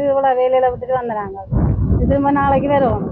போயிட்டு இவ்வளோ வேலையில் விட்டுட்டு வந்துடுறாங்க திரும்ப நாளைக்கு வருவோம்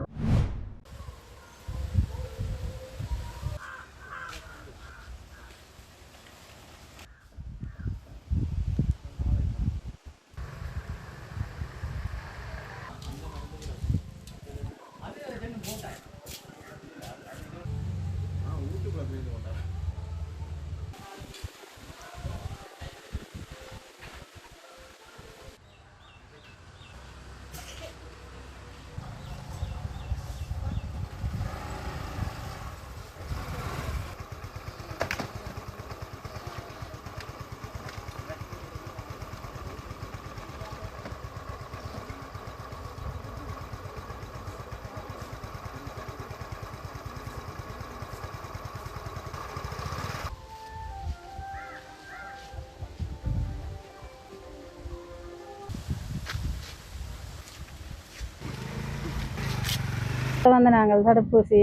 வந்து நாங்கள் தடுப்பூசி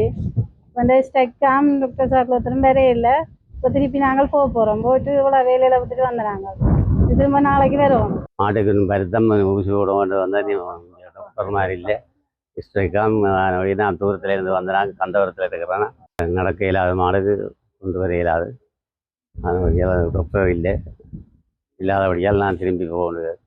வந்து ஸ்டெக்காம் டாக்டர் சாப்பில் ஒருத்தரும் வேறே இல்லை. இப்போ திருப்பி நாங்கள் போக போகிறோம் போயிட்டு இவ்வளோ வேலையில் விட்டுட்டு வந்துடுறாங்க திரும்ப நாளைக்கு வருவோம். மாட்டுக்கு பருத்தம் ஊசி விட வந்தால் நீ டாக்டர் மாதிரி இல்லை. ஸ்ட்ரைக்காம் நான் தூரத்தில் இருந்து வந்தேன் கந்தபுரத்தில் இருக்கிறேன் நடக்க இல்லாத மாடுக்கு கொண்டு வர இயலாது. அது டாக்டர் இல்லை. இல்லாதபடியால் நான் திரும்பி போக முடியாது